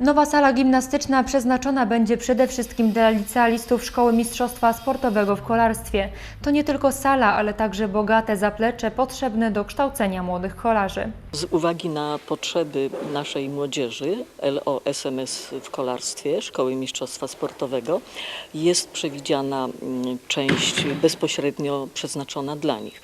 Nowa sala gimnastyczna przeznaczona będzie przede wszystkim dla licealistów Szkoły Mistrzostwa Sportowego w Kolarstwie. To nie tylko sala, ale także bogate zaplecze potrzebne do kształcenia młodych kolarzy. Z uwagi na potrzeby naszej młodzieży LOSMS w kolarstwie Szkoły Mistrzostwa Sportowego jest przewidziana mm, część bezpośrednio przeznaczona dla nich.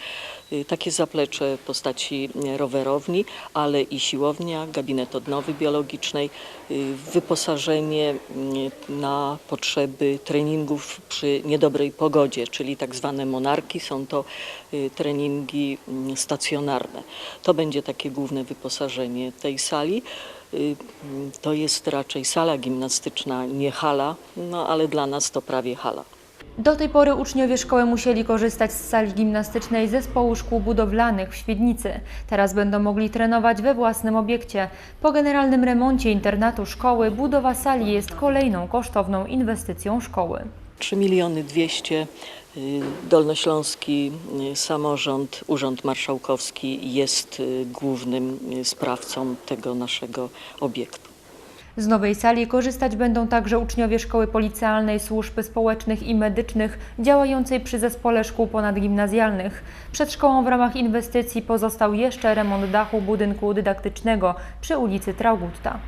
Y, Takie zaplecze w postaci mm, rowerowni, ale i siłownia, gabinet odnowy biologicznej, y, wyposażenie na potrzeby treningów przy niedobrej pogodzie, czyli tak zwane monarki, są to y, treningi mm, stacjonarne. To będzie takie główne wyposażenie tej sali. Y, mm, To jest raczej sala gimnastyczna, nie hala, no ale dla nas to prawie hala. Do tej pory uczniowie szkoły musieli korzystać z sali gimnastycznej zespołu szkół budowlanych w Świdnicy. Teraz będą mogli trenować we własnym obiekcie. Po generalnym remoncie internatu szkoły budowa sali jest kolejną kosztowną inwestycją szkoły. 3 miliony 200 y, Dolnośląski y, samorząd, Urząd Marszałkowski jest y, głównym sprawcą tego naszego obiektu. Z nowej sali korzystać będą także uczniowie Szkoły Policjalnej Służb Społecznych i Medycznych działającej przy Zespole Szkół Ponadgimnazjalnych. Przed szkołą w ramach inwestycji pozostał jeszcze remont dachu budynku dydaktycznego przy ulicy Traugutta.